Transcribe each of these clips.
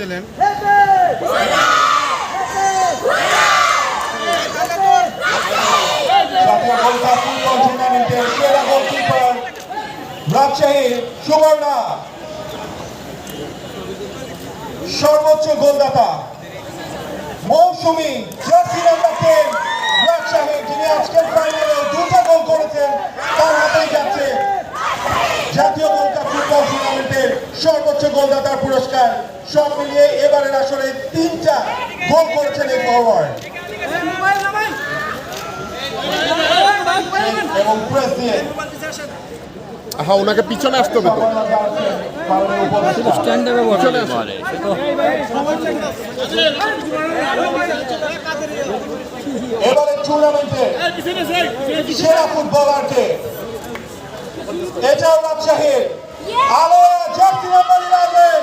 দিলেন। সর্বোচ্চ গোলদাতা, মৌসুমী যিনি আজকের ফাইনালে দুটো গোল করেছেন, তার হাতেই যাচ্ছে। জাতীয় গোলকা ফুটবল টুর্নামেন্টের সর্বোচ্চ গোলদাতার পুরস্কার। সব মিলিয়ে এবারের আসলে তিনটা গোল করেছেন এই ফরওয়ার্ড। এবং প্রেস দিয়ে হ্যাঁ ওনাকে পিছনে আসতে হবে তো। স্ট্যান্ডে এবারে টুর্নামেন্টে সেরা ফুটবলারকে এটাও রাজশাহীর আলো জাতীয় নাম্বার ইলেভেন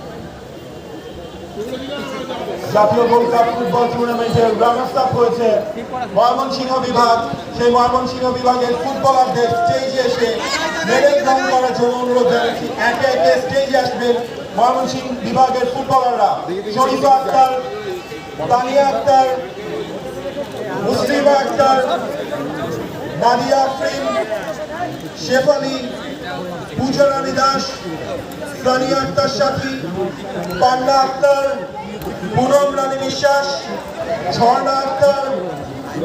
জাতীয় গোল্ড কাপ ফুটবল টুর্নামেন্টের রানার্স আপ হয়েছে ময়মনসিংহ বিভাগ। সেই ময়মনসিংহ বিভাগের ফুটবলারদের স্টেজে এসে মেডেল গ্রহণ করার জন্য অনুরোধ জানাচ্ছি। একে একে স্টেজে আসবেন ময়মনসিংহ বিভাগের ফুটবলাররা। শরীফা আক্তার, তানিয়া আক্তার মুসলিমা আক্তার, নাদিয়া আফরিন, শেফালি পূজা রানী দাস সানিয়া আক্তার সাথী, পান্না আক্তার, পুনম রানী বিশ্বাস ঝর্ণা আক্তার,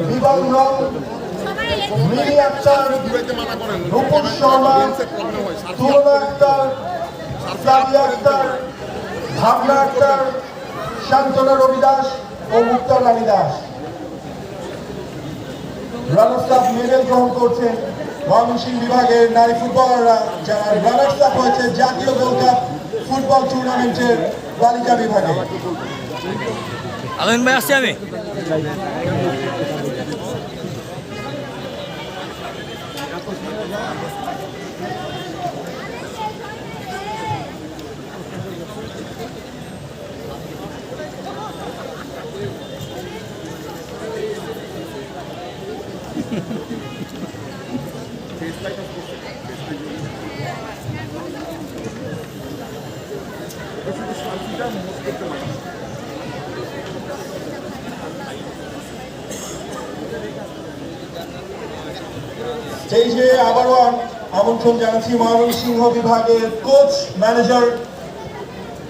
বিবাহ রং, মিনি আক্তার, রূপম শর্মা, তুলনা আক্তার সাবিয়া আক্তার, ভাবনা আক্তার শান্তনা রবি দাস ও Mukta Rani Das runners up medal গ্রহণ করছেন ময়মনসিংহ বিভাগের নারী ফুটবলাররা যারা রানার্স আপ হয়েছে জাতীয় গোল্ড কাপ ফুটবল টুর্নামেন্টের বালিকা বিভাগে। আমিন ভাই, আসছি আমি। স্টেজে আবারও আমন্ত্রণ জানাচ্ছি ময়মনসিংহ বিভাগের কোচ, ম্যানেজার।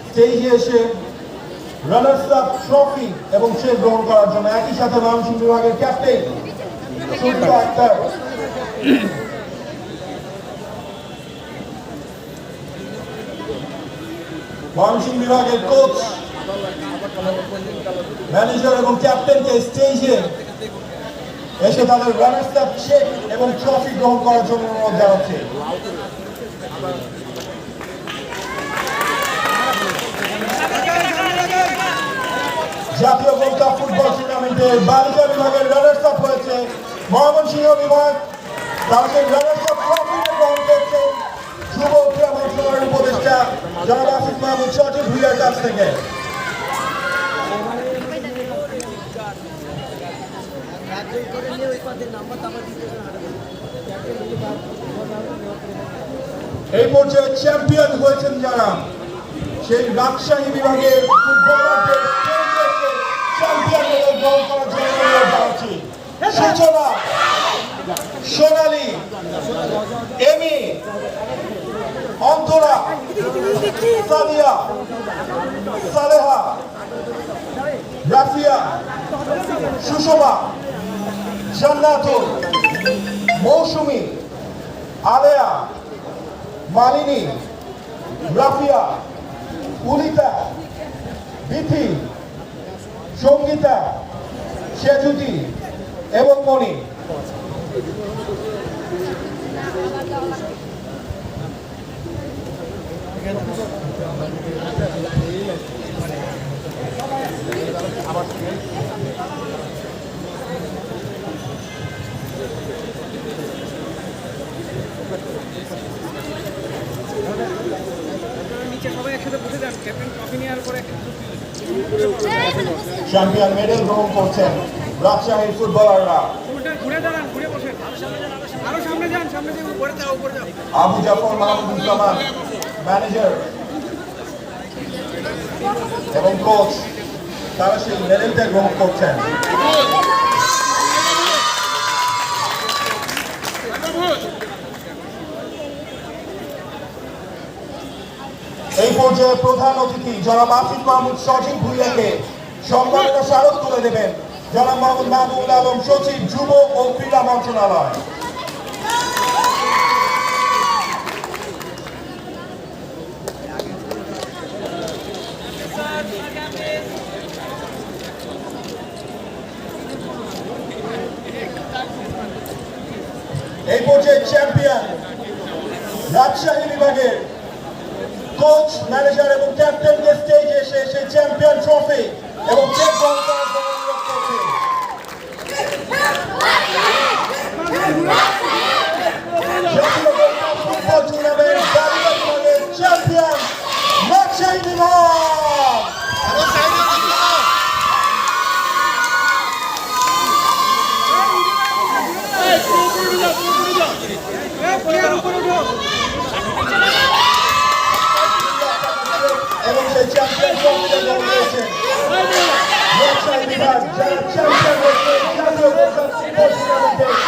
স্টেজে এসে রানার্স আপ ট্রফি এবং সে গ্রহণ করার জন্য একই সাথে ময়মনসিংহ বিভাগের ক্যাপ্টেন সূর্য আক্তার। ময়মনসিংহ বিভাগের কোচ ম্যানেজার এবং ক্যাপ্টেনকে স্টেজে এসে তাদের আপ চেক এবং ট্রফি গ্রহণ করার জন্য অনুরোধ জানাচ্ছে। জাতীয় গোল্ড ফুটবল টুর্নামেন্টে বালিকা বিভাগের রানার্স আপ হয়েছে। ময়মনসিংহ বিভাগ তাদের রানার্স আপ ট্রফি গ্রহণ করছে। যুব ক্রীড়া মন্ত্রণালয়ের উপদেষ্টা জনাব আসিফ মাহমুদ সচিব ভুইয়ার কাছ থেকে। এই পর্যায়ে চ্যাম্পিয়ন হয়েছেন যারা, সেই রাজশাহী বিভাগের ফুটবলারদের চ্যাম্পিয়ন সূচনা, সোনালী, এমি অন্তরা, সাদিয়া, সালেহা, রাফিয়া সুষমা জান্নাতুল, মৌসুমী, আলেয়া, মালিনী, রাফিয়া উলিতা বিথি, সঙ্গীতা, সেজুতি এবং মণি। চ্যাম্পিয়ন মেডেল গ্রহণ করছেন রাজশাহীর ফুটবলাররা। আবু জাফর মাহমুদুজ্জামান ম্যানেজার এবং কোচ তারা সেই মেডেলটা গ্রহণ করছেন এই পর্যায়ে প্রধান অতিথি, জনাব আসিফ মাহমুদ সচিব ভুইয়াকে সম্মানিত স্মারক তুলে দেবেন। জনাব মোহাম্মদ মাহমুদ আলম সচিব, যুব ও ক্রীড়া মন্ত্রণালয়। এই পর্যায়ে চ্যাম্পিয়ন রাজশাহী বিভাগের কোচ ম্যানেজার এবং ক্যাপ্টেনকে স্টেজে এসে সেই চ্যাম্পিয়ন ট্রফি এবং চেক করার জন্য অনুরোধ করছি। Yeah.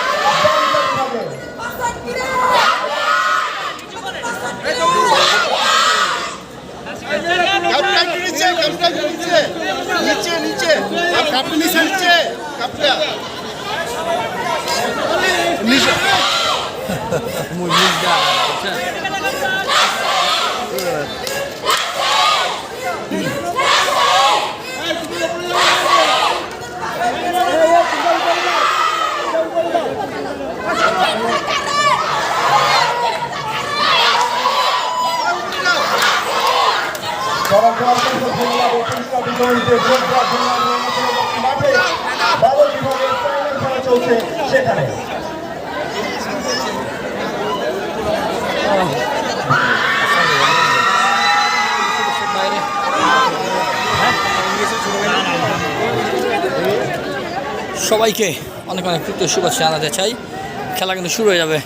সবাইকে অনেক অনেক শুভেচ্ছা জানাতে চাই। খেলা কিন্তু শুরু হয়ে যাবে।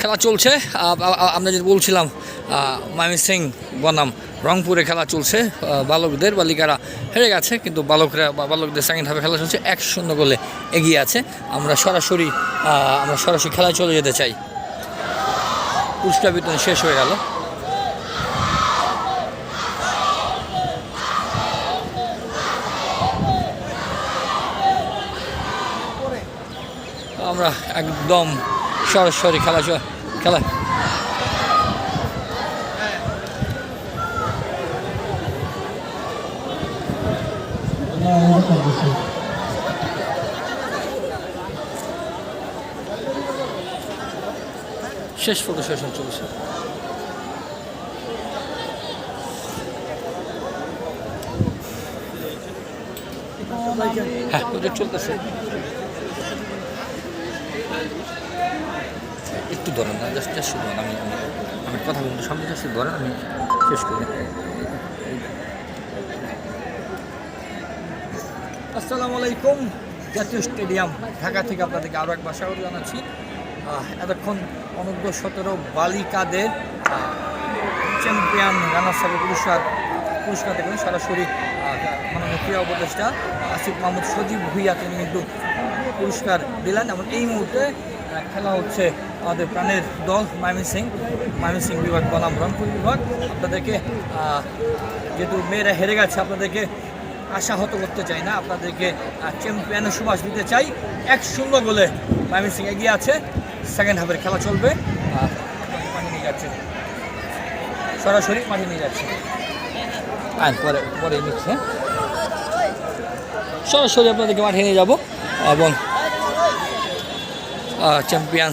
খেলা চলছে। আমরা যেটা বলছিলাম মামি সিং বনাম, রংপুরে খেলা চলছে। বালকদের বালিকারা হেরে গেছে, কিন্তু বালকরা বালকদের সেকেন্ড হাফে খেলা চলছে। এক শূন্য গোলে এগিয়ে আছে। আমরা সরাসরি আমরা সরাসরি খেলায় চলে যেতে চাই। পুরস্কার বিতরণ শেষ হয়ে গেল। আমরা একদম সরাসরি খেলা চ- খেলা শেষ ফটো সেশন চলছে হ্যাঁ ওদের চলতেছে একটু ধরেন না জাস্ট জাস্ট ধরেন আমি আমি আমি কথা বলতে সামনে জাস্ট ধরেন, আমি শেষ করি। আসসালামু আলাইকুম, জাতীয় স্টেডিয়াম, ঢাকা থেকে আপনাদেরকে আরও একবার স্বাগত জানাচ্ছি। এতক্ষণ অনূর্ধ্ব সতেরো বালিকাদের চ্যাম্পিয়ন রানার সাহেব পুরস্কার পুরস্কার দেবেন সরাসরি মাননীয় ক্রীড়া উপদেষ্টা, আসিফ মাহমুদ সজীব ভুইয়া, তিনি কিন্তু পুরস্কার দিলেন। এবং এই মুহূর্তে খেলা হচ্ছে আমাদের প্রাণের দল সিং সিং বিভাগ বনাম রংপুর বিভাগ। আপনাদেরকে যেহেতু মেয়েরা হেরে গেছে, আপনাদেরকে আশাহত করতে চাই না। আপনাদেরকে চ্যাম্পিয়নের সুবাস দিতে চাই। এক শূন্য গোলে সিং এগিয়ে আছে। সেকেন্ড হাফের খেলা চলবে। মাঠে নিয়ে যাচ্ছে। সরাসরি মাঠে নিয়ে যাচ্ছে। আর পরে পরে নিচ্ছে। সরাসরি আপনাদেরকে মাঠে নিয়ে যাব এবং চ্যাম্পিয়ন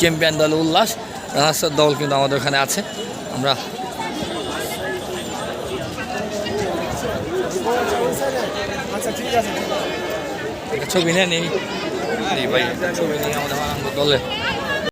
চ্যাম্পিয়ন দল উল্লাস রানার্সার দল কিন্তু আমাদের ওখানে আছে। আমরা ছবি নেই। এই ভাই ছবি নেই আমাদের দলের।